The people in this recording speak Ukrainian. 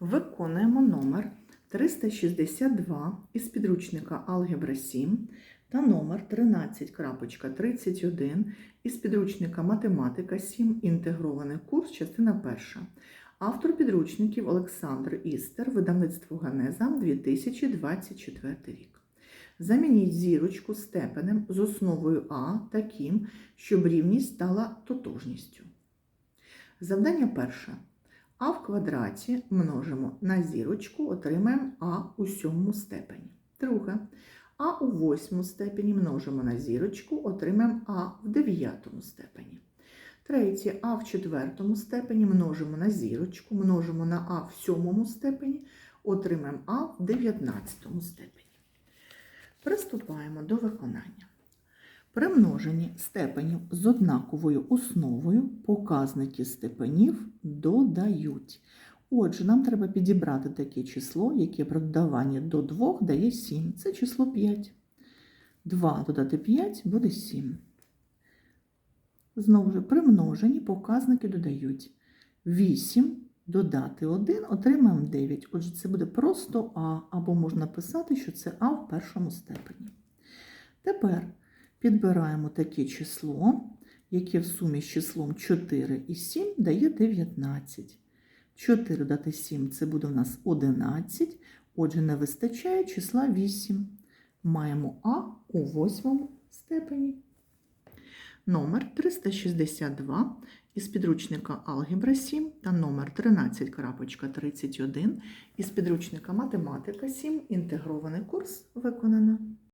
Виконуємо номер 362 із підручника Алгебра 7 та номер 13.31 із підручника Математика 7. Інтегрований курс, частина перша. Автор підручників Олександр Істер, видавництво Ганеза 2024 рік. Замініть зірочку степенем з основою А таким, щоб рівність стала тотожністю. Завдання перше. А в квадраті множимо на зірочку, отримаємо А у сьомому степені. Друге. А у восьмому степені множимо на зірочку, отримаємо А в дев'ятому степені. Третє. А в четвертому степені множимо на зірочку, множимо на А в сьомому степені, отримаємо А в дев'ятнадцятому степені. Приступаємо до виконання. При множенні степенів з однаковою основою показники степенів додають. Отже, нам треба підібрати таке число, яке при додаванні до 2 дає 7. Це число 5. 2 додати 5 буде 7. Знову ж, при множенні показники додають. 8 додати 1 отримаємо 9. Отже, це буде просто А, або можна писати, що це А в першому степені. Тепер підбираємо таке число, яке в сумі з числом 4 і 7 дає 19. 4 додати 7 це буде у нас 11. Отже, не вистачає числа 8. Маємо А у восьмому степені. Номер 362 із підручника Алгебра 7 та номер 13.31 із підручника Математика 7. Інтегрований курс виконано.